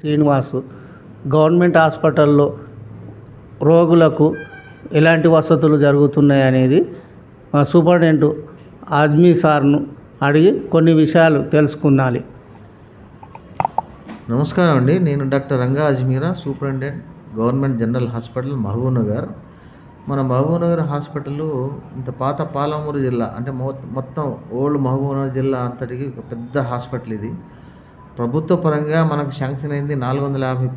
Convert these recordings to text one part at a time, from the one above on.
Srinivasu. Government హాస్పిటల్లో రోగులకు ఎలాంటి వసతులు జరుగుతున్నాయి అనేది మా సూపరింటెండెంట్ ఆద్మీ సార్ను అడిగి కొన్ని విషయాలు తెలుసుకున్నాలి నమస్కారం అండి. నేను doctor Ranga Ajmeera superintendent government general hospital Mahabubnagar. మన మహబూబ్నగర్ హాస్పిటల్ ఇంత పాత పాలమూరు జిల్లా అంటే మొ- మొత్తం ఓల్డ్ మహబూబ్నగర్ జిల్లా అంతటికి ఒక పెద్ద హాస్పిటల్ ఇది. ప్రభుత్వ పరంగా మనకు శాంక్షన్ అయింది నాలుగు వందల యాభై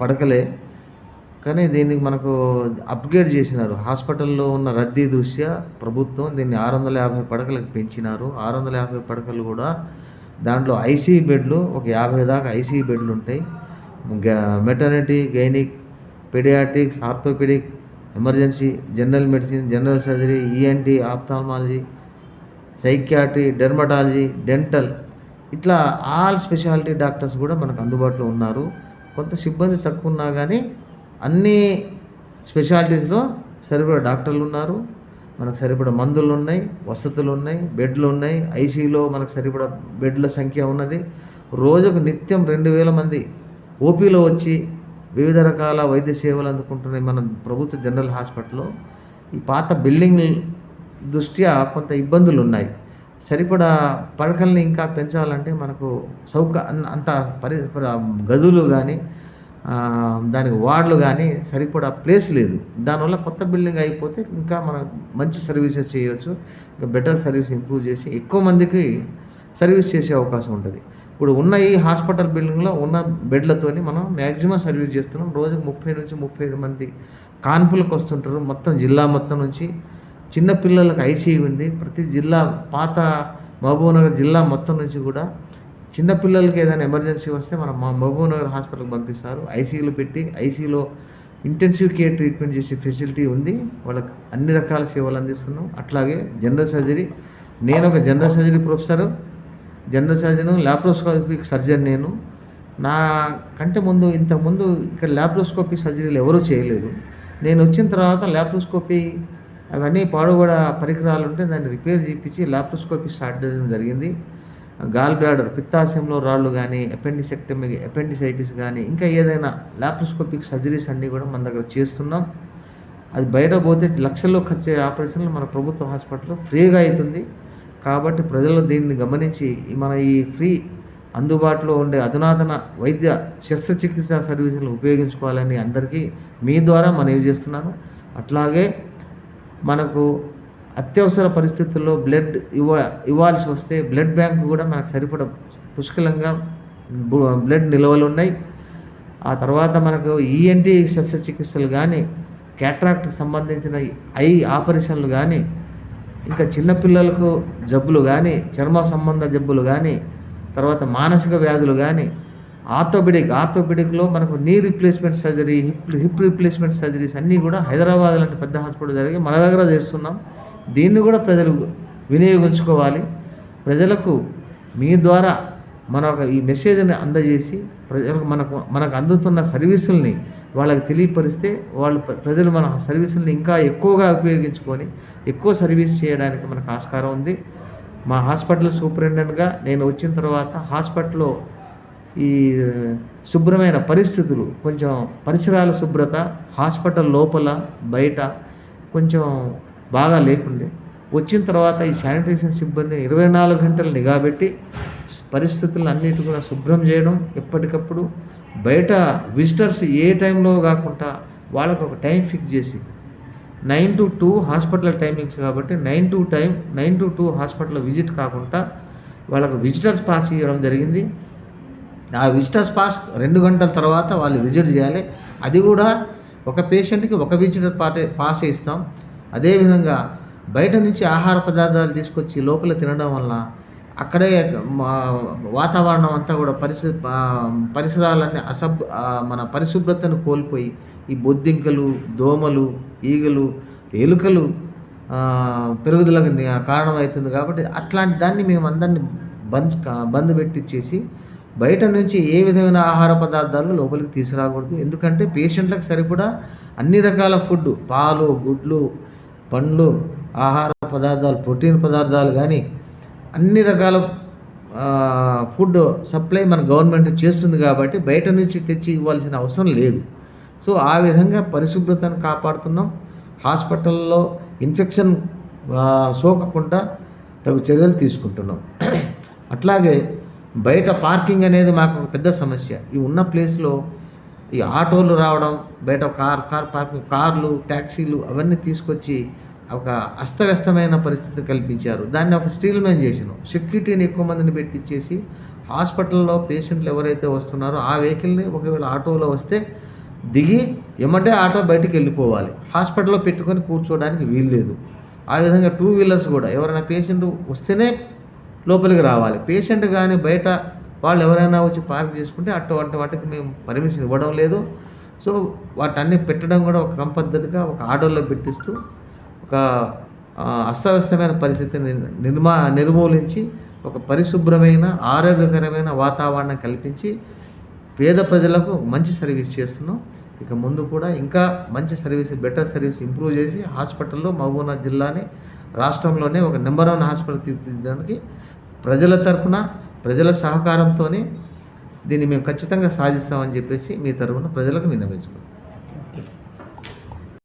పడకలే. కానీ దీనికి మనకు అప్గ్రేడ్ చేసినారు. హాస్పిటల్లో ఉన్న రద్దీ దృష్ట్యా ప్రభుత్వం దీన్ని ఆరు వందల యాభై పడకలకు పెంచినారు. ఆరు వందల యాభై పడకలు కూడా దాంట్లో ఐసీయూ బెడ్లు ఒక యాభై దాకా ఐసీయూ బెడ్లు ఉంటాయి. Maternity gynaec paediatrics orthopaedic emergency general medicine general surgery ENT ophthalmology psychiatry dermatology dental ఇట్లా ఆల్ స్పెషాలిటీ డాక్టర్స్ కూడా మనకు అందుబాటులో ఉన్నారు. కొంత సిబ్బంది తక్కువ ఉన్నా కానీ అన్ని స్పెషాలిటీస్లో సరిపడే డాక్టర్లు ఉన్నారు. మనకు సరిపడ మందులు ఉన్నాయి వసతులు ఉన్నాయి బెడ్లు ఉన్నాయి. ఐసీలో మనకు సరిపడ బెడ్ల సంఖ్య ఉన్నది. రోజుకు నిత్యం రెండు వేల మంది ఓపీలో వచ్చి వివిధ రకాల వైద్య సేవలు అందుకుంటున్నాయి మన ప్రభుత్వ జనరల్ హాస్పిటల్లో. ఈ పాత బిల్డింగ్ దృష్ట్యా కొంత ఇబ్బందులు ఉన్నాయి సరిపడా పడకల్ని ఇంకా పెంచాలంటే మనకు సౌక అంత పరి గదులు కానీ దానికి వార్డులు కానీ సరిపడా ప్లేస్ లేదు. దానివల్ల కొత్త బిల్డింగ్ అయిపోతే ఇంకా మనం మంచి సర్వీసెస్ చేయవచ్చు ఇంకా బెటర్ సర్వీస్ ఇంప్రూవ్ చేసి ఎక్కువ మందికి సర్వీస్ చేసే అవకాశం ఉంటుంది. ఇప్పుడు ఉన్న ఈ హాస్పిటల్ బిల్డింగ్లో ఉన్న బెడ్లతోని మనం మ్యాక్సిమం సర్వీస్ చేస్తున్నాం. రోజుకు ముప్పై నుంచి ముప్పై ఐదు మంది కాన్పులకు వస్తుంటారు. మొత్తం జిల్లా మొత్తం నుంచి చిన్నపిల్లలకు ఐసీయూ ఉంది. ప్రతి జిల్లా పాత మహబూబ్నగర్ జిల్లా మొత్తం నుంచి కూడా చిన్నపిల్లలకి ఏదైనా ఎమర్జెన్సీ వస్తే మనం మా మహబూబ్నగర్ హాస్పిటల్కి పంపిస్తారు. ఐసీయూలో పెట్టి ఐసీయూలో ఇంటెన్సివ్ కేర్ ట్రీట్మెంట్ చేసే ఫెసిలిటీ ఉంది. వాళ్ళకి అన్ని రకాల సేవలు అందిస్తున్నాం. అట్లాగే జనరల్ సర్జరీ నేను ఒక general surgery professor general surgeon laparoscopic surgeon నేను. నా కంటే ముందు ఇంతకుముందు ఇక్కడ ల్యాప్రోస్కోపీ సర్జరీలు ఎవరూ చేయలేదు. నేను వచ్చిన తర్వాత ల్యాప్రోస్కోపీ అవన్నీ పాడుబడ పరికరాలు ఉంటే దాన్ని రిపేర్ చేయించి ల్యాప్రోస్కోపీ స్టార్ట్ చేయడం జరిగింది. గాల్ బ్లాడర్ పిత్తాశయంలో రాళ్ళు కానీ అపెండిసెక్టమీ అపెండిసైటిస్ కానీ ఇంకా ఏదైనా లాప్రోస్కోపిక్ సర్జరీస్ అన్నీ కూడా మన దగ్గర చేస్తున్నాం. అది బయట పోతే లక్షల్లో ఖర్చు ఆపరేషన్లు మన ప్రభుత్వ హాస్పిటల్లో ఫ్రీగా అవుతుంది కాబట్టి ప్రజలు దీన్ని గమనించి మన ఈ ఫ్రీ అందుబాటులో ఉండే అధునాతన వైద్య శస్త్రచికిత్స సర్వీసులను ఉపయోగించుకోవాలని అందరికీ మీ ద్వారా మనవి చేస్తున్నాను. అట్లాగే మనకు అత్యవసర పరిస్థితుల్లో బ్లడ్ ఇవ్వ ఇవ్వాల్సి వస్తే బ్లడ్ బ్యాంక్ కూడా మనకు సరిపడ పుష్కలంగా బ్లడ్ నిల్వలు ఉన్నాయి. ఆ తర్వాత మనకు ఈఎన్టీ శస్త్రచికిత్సలు కానీ క్యాట్రాక్ట్కి సంబంధించిన ఐ ఆపరేషన్లు కానీ ఇంకా చిన్నపిల్లలకు జబ్బులు కానీ చర్మ సంబంధ జబ్బులు కానీ తర్వాత మానసిక వ్యాధులు కానీ ఆర్థోపెడిక్ ఆర్థోపెడిక్లో మనకు knee replacement surgery hip hip replacement surgeries అన్నీ కూడా హైదరాబాద్ లాంటి పెద్ద హాస్పిటల్ జరిగి మన దగ్గర చేస్తున్నాం. దీన్ని కూడా ప్రజలు వినియోగించుకోవాలి. ప్రజలకు మీ ద్వారా మన ఒక ఈ మెసేజ్ని అందజేసి ప్రజలకు మనకు మనకు అందుతున్న సర్వీసుల్ని వాళ్ళకి తెలియపరిస్తే వాళ్ళు ప్ర- ప్రజలు మన సర్వీసుల్ని ఇంకా ఎక్కువగా ఉపయోగించుకొని ఎక్కువ సర్వీస్ చేయడానికి మనకు ఆస్కారం ఉంది. మా హాస్పిటల్ సూపరింటెండెంట్గా నేను వచ్చిన తర్వాత హాస్పిటల్లో ఈ శుభ్రమైన పరిస్థితులు కొంచెం పరిసరాల శుభ్రత హాస్పిటల్ లోపల బయట కొంచెం బాగా లేకుండే. వచ్చిన తర్వాత ఈ శానిటేషన్ సిబ్బంది ఇరవై నాలుగు గంటలు నిఘా పెట్టి పరిస్థితులను అన్నిటి కూడా శుభ్రం చేయడం ఎప్పటికప్పుడు బయట విజిటర్స్ ఏ టైంలో కాకుండా వాళ్ళకు ఒక టైం ఫిక్స్ చేసి nine to two hospital timings కాబట్టి nine to time nine to two hospital visit కాకుండా వాళ్ళకు విజిటర్స్ పాస్ చేయడం జరిగింది. ఆ విజిటర్స్ పాస్ రెండు గంటల తర్వాత వాళ్ళు విజిట్ చేయాలి. అది కూడా ఒక పేషెంట్కి ఒక విజిటర్ పాటే పాస్ ఇస్తాం. అదేవిధంగా బయట నుంచి ఆహార పదార్థాలు తీసుకొచ్చి లోపల తినడం వల్ల అక్కడే మా వాతావరణం అంతా కూడా పరిశు పరిసరాలన్నీ అసబ్ మన పరిశుభ్రతను కోల్పోయి ఈ బొద్దింకలు దోమలు ఈగలు ఎలుకలు పెరుగుదలకు కారణమవుతుంది కాబట్టి అట్లాంటి దాన్ని మేము అందరినీ బంద్ బంద్ పెట్టించేసి బయట నుంచి ఏ విధమైన ఆహార పదార్థాలు లోపలికి తీసుకురాకూడదు. ఎందుకంటే పేషెంట్లకు సరిపడా అన్ని రకాల ఫుడ్ పాలు గుడ్లు పండ్లు ఆహార పదార్థాలు ప్రోటీన్ పదార్థాలు కానీ అన్ని రకాల ఫుడ్ సప్లై మన గవర్నమెంట్ చేస్తుంది కాబట్టి బయట నుంచి తెచ్చి ఇవ్వాల్సిన అవసరం లేదు. సో ఆ విధంగా పరిశుభ్రతను కాపాడుతున్నాం. హాస్పిటల్లో ఇన్ఫెక్షన్ సోకకుండా తగు చర్యలు తీసుకుంటున్నాం. అట్లాగే బయట పార్కింగ్ అనేది మాకు ఒక పెద్ద సమస్య. ఈ ఉన్న ప్లేస్లో ఈ ఆటోలు రావడం బయట కార్ కార్ పార్కింగ్ కార్లు ట్యాక్సీలు అవన్నీ తీసుకొచ్చి ఒక అస్తవ్యస్తమైన పరిస్థితి కల్పించారు. దాన్ని ఒక స్టీల్ మ్యాన్ చేసిన సెక్యూరిటీని ఎక్కువ మందిని పెట్టించేసి హాస్పిటల్లో పేషెంట్లు ఎవరైతే వస్తున్నారో ఆ వెహికల్ని ఒకవేళ ఆటోలో వస్తే దిగి ఎమ్మటే ఆటో బయటికి వెళ్ళిపోవాలి. హాస్పిటల్లో పెట్టుకొని కూర్చోవడానికి వీలు లేదు ఆ విధంగా టూ వీలర్స్ కూడా ఎవరైనా పేషెంట్ వస్తేనే లోపలికి రావాలి. పేషెంట్ కానీ బయట వాళ్ళు ఎవరైనా వచ్చి పార్క్ చేసుకుంటే అటువంటి వాటికి మేము పర్మిషన్ ఇవ్వడం లేదు. సో వాటన్ని పెట్టడం కూడా ఒక క్రమపద్ధతిగా ఒక ఆర్డర్లో పెట్టిస్తూ ఒక అస్తవ్యస్తమైన పరిస్థితిని నిర్మా నిర్మూలించి ఒక పరిశుభ్రమైన ఆరోగ్యకరమైన వాతావరణం కల్పించి పేద ప్రజలకు మంచి సర్వీస్ చేస్తున్నాం. ఇక ముందు కూడా ఇంకా మంచి సర్వీస్ బెటర్ సర్వీస్ ఇంప్రూవ్ చేసి హాస్పిటల్లో మహబూబ్నాథ్ జిల్లాని రాష్ట్రంలోనే ఒక నెంబర్ వన్ హాస్పిటల్ తీర్చిదిద్దడానికి ప్రజల తరఫున ప్రజల సహకారంతోనే దీన్ని మేము ఖచ్చితంగా సాధిస్తామని చెప్పేసి మీ తరఫున ప్రజలకు విన్నవించుకుంటాం